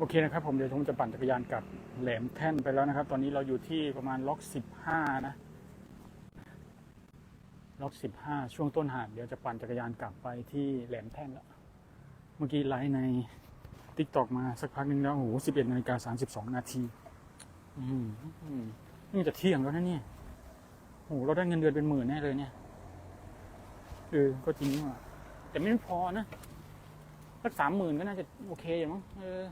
โอเคนะครับผมเดี๋ยวผมจะปั่นจักรยานกลับแหลมแท่นไปแล้วนะครับ ตอนนี้เราอยู่ที่ประมาณล็อกสิบห้านะ ล็อกสิบห้าช่วงต้นหาดเดี๋ยวจะปั่นจักรยานกลับไปที่แหลมแท่นแล้ว เมื่อกี้ไลฟ์ในทิกตอกมาสักพักหนึ่งแล้วโอ้โหสิบเอ็ดนาฬิกาสามสิบสองนาทีอืมอืมนี่จะเที่ยงแล้วนะเนี่ยโอ้โหเราได้เงินเดือนเป็นหมื่นแน่เลยเนี่ยเออก็จริงว่ะแต่ไม่พอนะสักสามหมื่นก็น่าจะโอเคอยู่มั้งเออ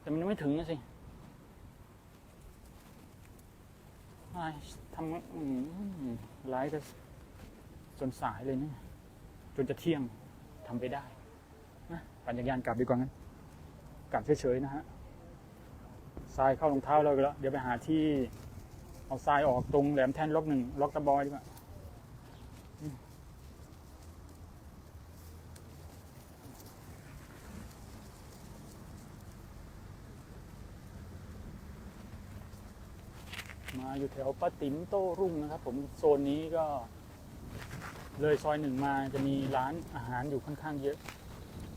แต่มันไม่ถึงนะสิไอทำอืมไลฟ์ก็จนสายเลยเนี่ยจนจะเที่ยงทำไปได้นะปั่นจักรยานกลับดีกว่างั้นกลับเฉยๆนะฮะทรายเข้ารองเท้าเราไปแล้ว เดี๋ยวไปหาที่เอาทรายออกตรงแหลมแท่นล็อกหนึ่งล็อกตะบอยดีกว่า มาอยู่แถวป้าติ๋มโต้รุ่งนะครับ ผมโซนนี้ก็ เลยซอยหนึ่งมาจะมีร้านอาหารอยู่ค่อนข้างเยอะ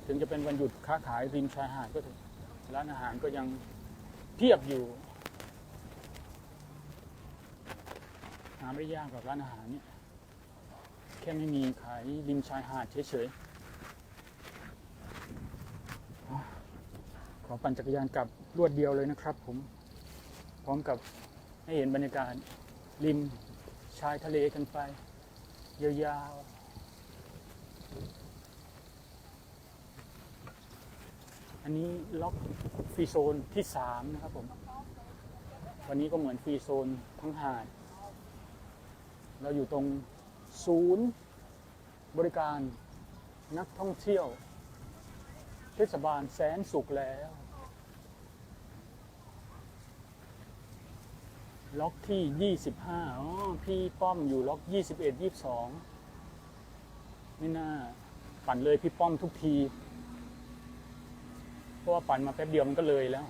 ถึงจะเป็นวันหยุดค้าขายริมชายหาดก็ถอะร้านอาหารก็ยังเพียบอยู่หาไม่ยากกับร้านอาหารเนี่ยแค่ไม่มีขายริมชายหาดเฉยๆขอปั่นจักรยานกลับรวดเดียวเลยนะครับผมพร้อมกับ ให้เห็นบรรยากาศ ริมชายทะเลกันไป ยาวๆอันนี้ล็อกฟรีโซนที่สามนะครับผม วันนี้ก็เหมือนฟรีโซนทั้งหาด เราอยู่ตรงศูนย์บริการนักท่องเที่ยว เทศบาลแสนสุขแล้ว ล็อกที่ 25อ๋อพี่ป้อมอยู่ล็อก 21 22 ไม่น่า ปั่นเลยพี่ป้อมทุกที เพราะว่าปั่นมาแป๊บเดียวมันก็เลยแล้ว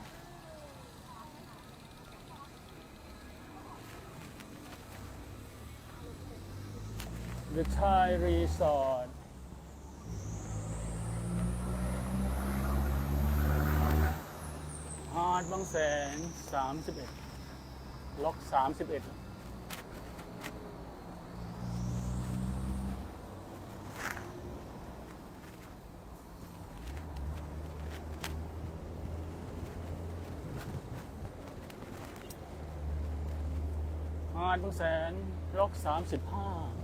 The Thai Resort หาดบางแสน31 ล็อก31หาดบางแสนล็อก35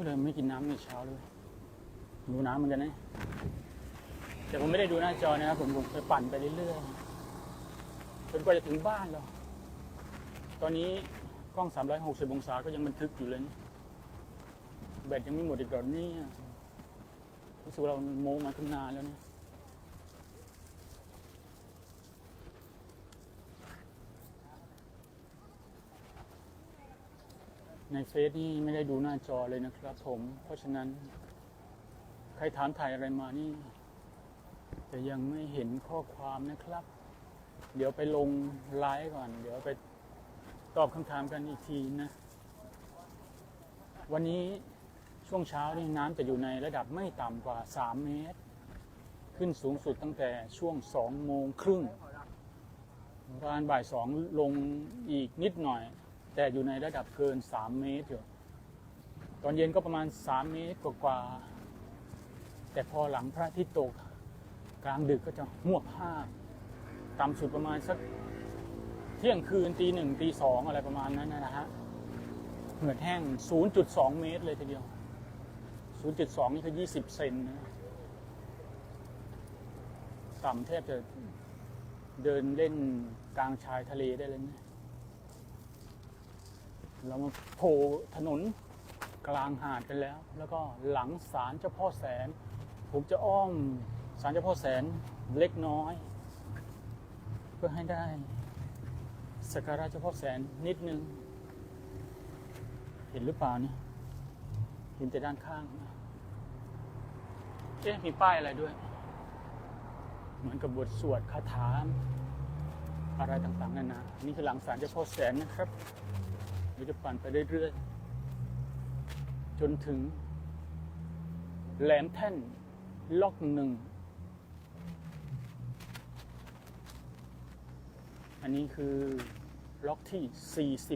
พูดเลยไม่กินน้ำในเช้าเลย ดูน้ำเหมือนกันนะ แต่ผมไม่ได้ดูหน้าจอนะครับผมผมไปปั่นไปเรื่อยๆจนกว่าจะถึงบ้านแล้วตอนนี้กล้อง 360 องศาก็ยังบันทึกอยู่เลยนะแบตยังไม่หมดอีกเหรอนี่รู้สึกเราโมมาขึ้นนานแล้วเนี่ย ในเฟซนี่ไม่ได้ดูหน้าจอเลยนะครับผม เพราะฉะนั้น ใครถามถ่ายอะไรมานี่แต่ยังไม่เห็นข้อความนะครับ เดี๋ยวไปลงไลฟ์ก่อน เดี๋ยวไปตอบคำถามกันอีกทีนะ วันนี้ช่วงเช้านี่น้ำจะอยู่ในระดับไม่ต่ำกว่า 3 เมตร ขึ้นสูงสุดตั้งแต่ช่วง 2 โมงครึ่งประมาณบ่าย 2 ลงอีกนิดหน่อย แต่อยู่ในระดับเกิน 3 เมตรอยู่ตอนเย็นก็ประมาณ 3 เมตรกว่าๆแต่พอหลังพระอาทิตย์ตกกลางดึกก็จะหวบห้าต่ำสุดประมาณสักเที่ยงคืนตีหนึ่งตีสองอะไรประมาณนั้นนะฮะเหงื่อแห้ง 0.2 เมตรเลยทีเดียว 0.2 นี่คือ 20 เซนนะต่ำแทบจะเดินเล่นกลางชายทะเลได้เลยนะ เรามาโผล่ถนนกลางหาดกันแล้ว แล้วก็หลังศาลเจ้าพ่อแสน ผมจะอ้อมศาลเจ้าพ่อแสนเล็กน้อย เพื่อให้ได้สักการะเจ้าพ่อแสนนิดนึง เห็นหรือเปล่าเนี่ยเห็นแต่ด้านข้างเอ๊ะมีป้ายอะไรด้วย เหมือนกับบทสวดคาถาอะไรต่างๆนานานี่คือหลังศาลเจ้าพ่อแสนนะครับ เดี๋ยวจะปั่นไปเรื่อยๆ จนถึง แหลมแท่นล็อกหนึ่ง อันนี้คือล็อกที่ 49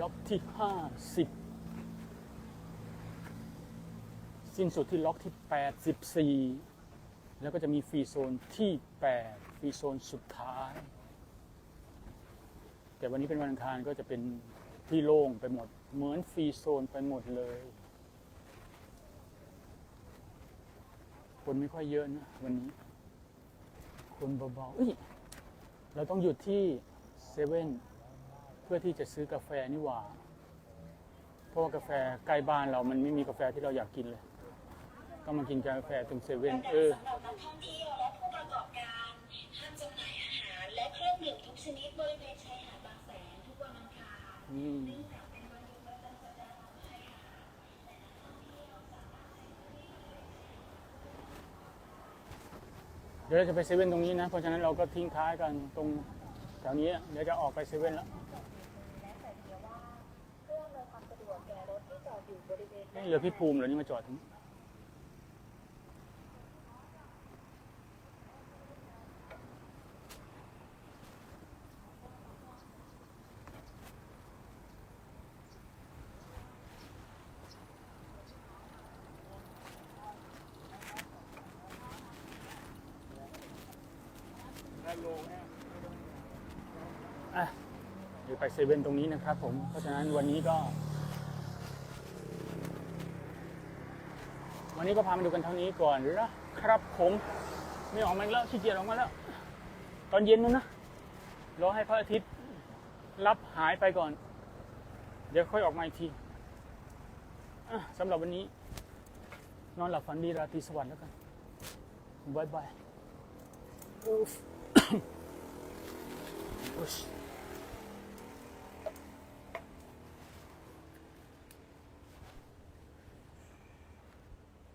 ล็อกที่ 50 สิ้นสุดที่ล็อกที่ 84 แล้วก็จะมีฟรีโซนที่ 8 ฟรีโซนสุดท้าย แต่วันนี้เป็นวันอังคารก็จะเป็นที่โล่งไปหมด เหมือนฟรีโซนไปหมดเลย คนไม่ค่อยเยอะนะวันนี้ คนเบาๆเอ้ยเราต้องหยุดที่เซเว่นเพื่อที่จะซื้อกาแฟนี่หว่า เพราะว่ากาแฟใกล้บ้านเรามันไม่มีกาแฟที่เราอยากกินเลยก็มากินกาแฟตรงเซเว่นเออ เนื่องจากเป็นวันหยุดประจำสัปดาห์ของชายหาดและนักท่องเที่ยวสามารถใช้พื้นที่บริเวณชายหาดเดี๋ยวเราจะไปเซเว่นตรงนี้นะ เพราะฉะนั้นเราก็ทิ้งท้ายกันตรงแถวนี้ เดี๋ยวจะออกไปเซเว่นแล้วและเกียเพื่ออำนวยความสะดวกแก่รถที่จอดอยู่บริเวณเอ๊ะเหลือพี่ภูมิเหรอนี่มาจอดตรง อะเดี๋ยวไปเซเว่นตรงนี้นะครับผม เพราะฉะนั้นวันนี้ก็ วันนี้ก็พามาดูกันเท่านี้ก่อนนะครับผมไม่ออกมาแล้วขี้เกียจออกมาแล้ว ตอนเย็นนู้นนะรอให้พระอาทิตย์รับหายไปก่อน เดี๋ยวค่อยออกมาอีกทีสำหรับวันนี้ นอนหลับฝันดีราตรีสวัสดิ์แล้วกันบายบาย Oof. よし。